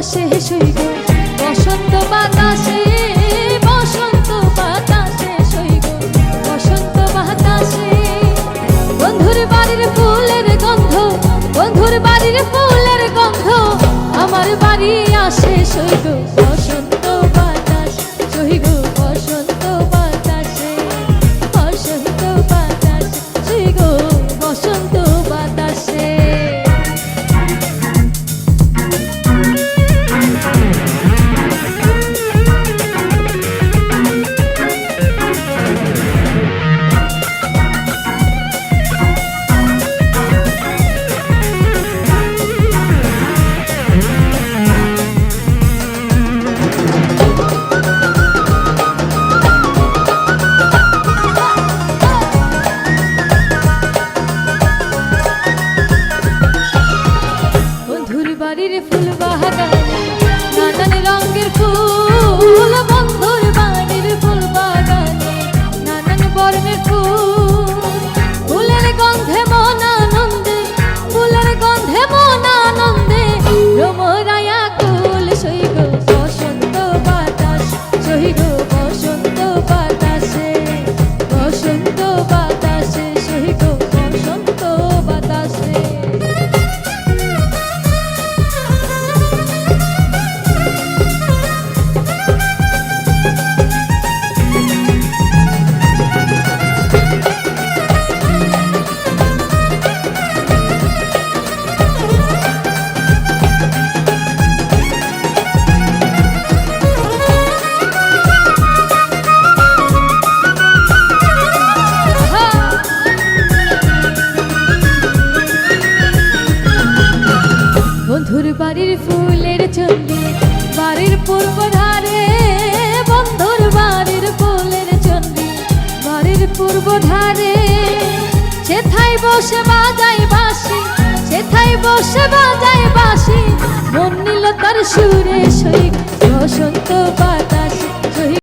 বাতাসে সইগ বসন্ত বাতাসে বসন্ত বাতাসে সইগ বসন্ত বাতাসে, বন্ধুর বাড়ির ফুলের গন্ধ, বন্ধুর বাড়ির ফুলের গন্ধ, আমার বাড়ি আসে সইগ বন্ধুর বাড়ির ফুলের চন্ডি, বাড়ির পূর্ব ধারে, বন্ধুর বাড়ির ফুলের চন্ডি, বাড়ির পূর্ব ধারে। সেথায় বসে বাজাই বাসি সেথায় বসে বাজাই বাসি মন নিল তার সুরে সই, বসন্ত বা